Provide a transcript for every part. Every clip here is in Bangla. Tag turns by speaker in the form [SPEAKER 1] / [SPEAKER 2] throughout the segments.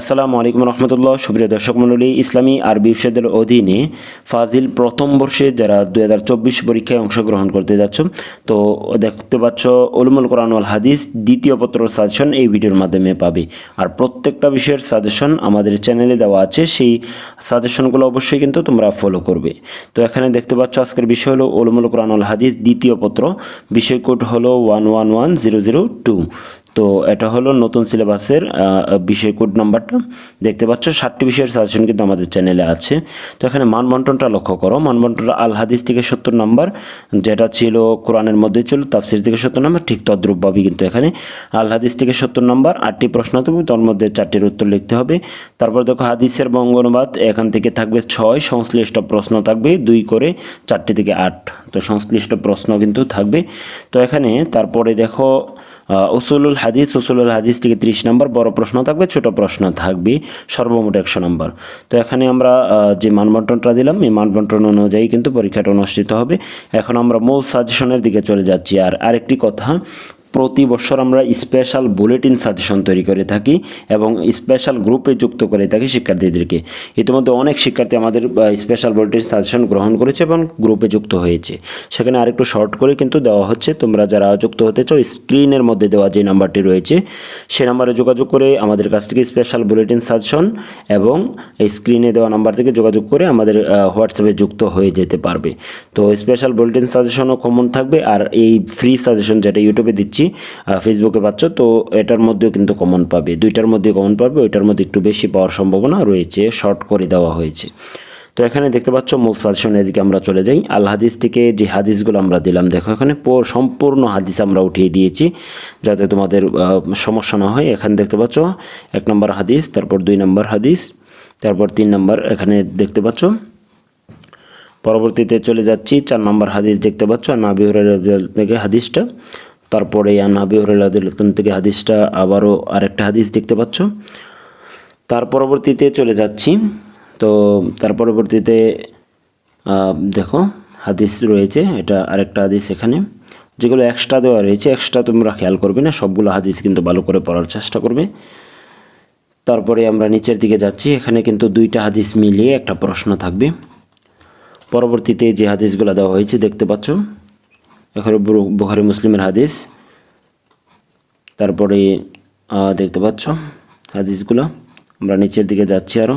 [SPEAKER 1] আসসালামু আলাইকুম রহমতুল্লাহ। সুপ্রিয় দর্শক মণ্ডলী, ইসলামী আরবি বিশ্ববিদ্যালয়ের অধীনে ফাজিল প্রথম বর্ষে যারা দু হাজার চব্বিশ পরীক্ষায় অংশগ্রহণ করতে যাচ্ছ, তো দেখতে পাচ্ছ উলুমুল কোরআন ওয়াল হাদিস, দ্বিতীয় পত্র সাজেশন এই ভিডিওর মাধ্যমে পাবে। আর প্রত্যেকটা বিষয়ের সাজেশন আমাদের চ্যানেলে দেওয়া আছে, সেই সাজেশনগুলো অবশ্যই কিন্তু তোমরা ফলো করবে। তো এখানে দেখতে পাচ্ছ আজকের বিষয় হলো উলুমুল কোরআন ওয়াল হাদিস, দ্বিতীয় পত্র। বিষয় কোড হলো one one one zero zero two. তো এটা হলো নতুন সিলেবাসের বিষয় কোড নাম্বারটা। দেখতে পাচ্ছ ষাটটি বিষয়ের সাজেশন কিন্তু আমাদের চ্যানেলে আছে। তো এখানে মানবন্টনটা লক্ষ্য করো। মানবন্টনটা আল হাদিস থেকে সত্তর নাম্বার, যেটা ছিল কোরআনের মধ্যে ছিল, তাফসির থেকে সত্তর নাম্বার, ঠিক তদ্রুপভাবে কিন্তু এখানে আল হাদিস থেকে সত্তর নাম্বার, আটটি প্রশ্ন থাকবে, তার মধ্যে চারটির উত্তর লিখতে হবে। তারপর দেখো, হাদিসের বঙ্গ অনুবাদ, এখান থেকে থাকবে ছয়, সংশ্লিষ্ট প্রশ্ন থাকবে দুই করে চারটি থেকে আট। তো সংশ্লিষ্ট প্রশ্ন কিন্তু থাকবে। তো এখানে তারপরে দেখো আহ, উসুলুল হাদিস উসুলুল হাদিস থেকে ত্রিশ নম্বর বড় প্রশ্ন থাকবে ছোট প্রশ্ন থাকবে সর্বমোট একশো নম্বর। তো এখানে আমরা যে মানবন্টনটা দিলাম এই মানবন্টন অনুযায়ী কিন্তু পরীক্ষাটা অনুষ্ঠিত হবে। এখন আমরা মূল সাজেশনের দিকে চলে যাচ্ছি। আর আরেকটি কথা প্রতি বছর আমরা স্পেশাল বুলেটিন সাজেশন তৈরি করে থাকি এবং স্পেশাল গ্রুপে যুক্ত করে থাকি শিক্ষার্থীদেরকে। ইতিমধ্যে অনেক শিক্ষার্থী আমাদের স্পেশাল বুলেটিন সাজেশন গ্রহণ করেছে এবং গ্রুপে যুক্ত হয়েছে। সেখানে আরেকটু শর্ট করে কিন্তু দেওয়া হচ্ছে। তোমরা যারা যুক্ত হতে চাও স্ক্রিনের মধ্যে দেওয়া যে নাম্বারটি রয়েছে, সে নাম্বারে যোগাযোগ করে আমাদের কাছ থেকে স্পেশাল বুলেটিন সাজেশন এবং এই স্ক্রিনে দেওয়া নাম্বার থেকে যোগাযোগ করে আমাদের হোয়াটসঅ্যাপে যুক্ত হয়ে যেতে পারবে। তো স্পেশাল বুলেটিন সাজেশনও কমন থাকবে আর এই ফ্রি সাজেশন যেটা ইউটিউবে দিচ্ছি আহ, ফেসবুকে পাচ্ছ তো এটার মধ্যেও কিন্তু কমন পাবে। দুইটার মধ্যে কমন পাবে ওইটার মধ্যে একটু বেশি পাওয়ার সম্ভাবনা রয়েছে শর্ট করে দেওয়া হয়েছে। তো এখানে দেখতে পাচ্ছ মূল সাজেশনের দিকে আমরা চলে যাই। আল হাদিস থেকে যে হাদিসগুলো আমরা দিলাম দেখো এখানে সম্পূর্ণ হাদিস আমরা উঠিয়ে দিয়েছি যাতে তোমাদের সমস্যা না হয়। এখানে দেখতে পাচ্ছ এক নম্বর হাদিস তারপর দুই নম্বর হাদিস তারপর তিন নম্বর এখানে দেখতে পাচ্ছ। পরবর্তীতে চলে যাচ্ছি চার নম্বর হাদিস দেখতে পাচ্ছ আর নাবি হুরাইরা থেকে হাদিসটা। তারপরে আর নাবি হুরাইরা থেকে হাদিসটা আবারও আরেকটা হাদিস দেখতে পাচ্ছ। তার পরবর্তীতে চলে যাচ্ছি। তো তার পরবর্তীতে দেখো, হাদিস রয়েছে, এটা আরেকটা হাদিস এখানে, যেগুলো এক্সট্রা দেওয়া রয়েছে এক্সট্রা তোমরা খেয়াল করবে না, সবগুলো হাদিস কিন্তু ভালো করে পড়ার চেষ্টা করবে। তারপরে আমরা নিচের দিকে যাচ্ছি, এখানে কিন্তু দুইটা হাদিস মিলিয়ে একটা প্রশ্ন থাকবে। পরবর্তীতে যে হাদিসগুলো দেওয়া হয়েছে দেখতে পাচ্ছ। এখানে বুখারি মুসলিমের হাদিস। তারপরে দেখতে পাচ্ছ হাদিসগুলো। আমরা নিচের দিকে যাচ্ছি আরও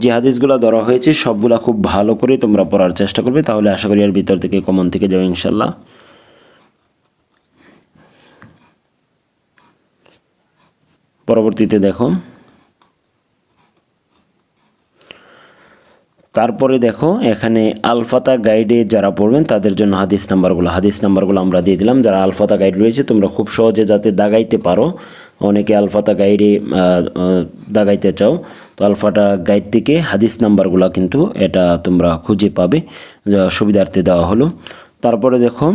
[SPEAKER 1] যে হাদিসগুলো ধরা হয়েছে, সবগুলা খুব ভালো করে তোমরা পড়ার চেষ্টা করবে, তাহলে আশা করি আর ভিতর থেকে কমন থেকে যাবে ইনশাল্লাহ পরবর্তীতে দেখো। তারপরে দেখো, এখানে আলফাতা গাইডে যারা পড়বেন, তাদের জন্য হাদিস নাম্বারগুলো হাদিস নাম্বারগুলো আমরা দিয়ে দিলাম। যারা আলফাতা গাইড রয়েছে, তোমরা খুব সহজে যাতে দাগাইতে পারো। অনেকে আলফাতা গাইডে দাগাইতে চাও। তো আলফাটা গাইড থেকে হাদিস নাম্বারগুলো কিন্তু এটা তোমরা খুঁজে পাবে, যা সুবিধার্থে দেওয়া হলো। তারপরে দেখো,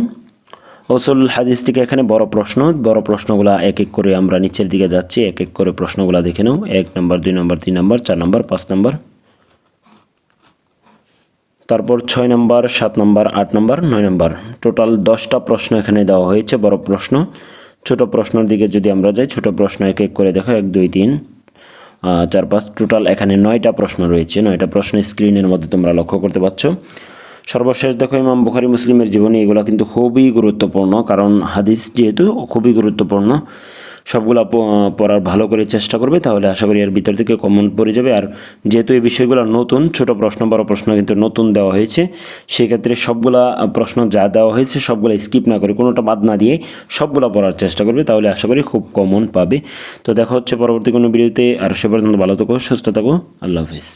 [SPEAKER 1] ওসুল হাদিস থেকে এখানে বড় প্রশ্ন। বড় প্রশ্নগুলো এক এক করে আমরা নিচের দিকে যাচ্ছি, এক এক করে প্রশ্নগুলো দেখে নাও। এক নম্বর, দুই নম্বর, তিন নম্বর, চার নম্বর, পাঁচ নম্বর। তারপর ছয় নম্বর, সাত নম্বর, আট নম্বর, নয় নম্বর। টোটাল দশটা প্রশ্ন এখানে দেওয়া হয়েছে, বড় প্রশ্ন। ছোট প্রশ্নের দিকে যদি আমরা যাই, ছোট প্রশ্ন এক এক করে দেখো, এক, দুই, তিন চার, পাঁচ। টোটাল এখানে নয়টা প্রশ্ন রয়েছে, নয়টা প্রশ্ন স্ক্রিনের মধ্যে তোমরা লক্ষ্য করতে পারছ। সর্বশেষ দেখো, ইমাম বুখারি মুসলিমের জীবনী, এগুলো কিন্তু খুবই গুরুত্বপূর্ণ, কারণ হাদিস যেহেতু খুবই গুরুত্বপূর্ণ। সবগুলা পড়ার ভালো করে চেষ্টা করবে, তাহলে আশা করি এর ভিতর থেকে কমন পড়ে যাবে। আর যেহেতু এই বিষয়গুলো নতুন, ছোট প্রশ্ন, বড় প্রশ্ন কিন্তু নতুন দেওয়া হয়েছে, সেক্ষেত্রে সবগুলা প্রশ্ন যা দেওয়া হয়েছে সবগুলো স্কিপ না করে কোনোটা বাদ না দিয়ে সবগুলো পড়ার চেষ্টা করবে, তাহলে আশা করি খুব কমন পাবে। তো দেখা হচ্ছে পরবর্তী কোনো ভিডিওতে, আর সে পর্যন্ত ভালো থাকো, সুস্থ থাকো, আল্লাহ হাফিজ।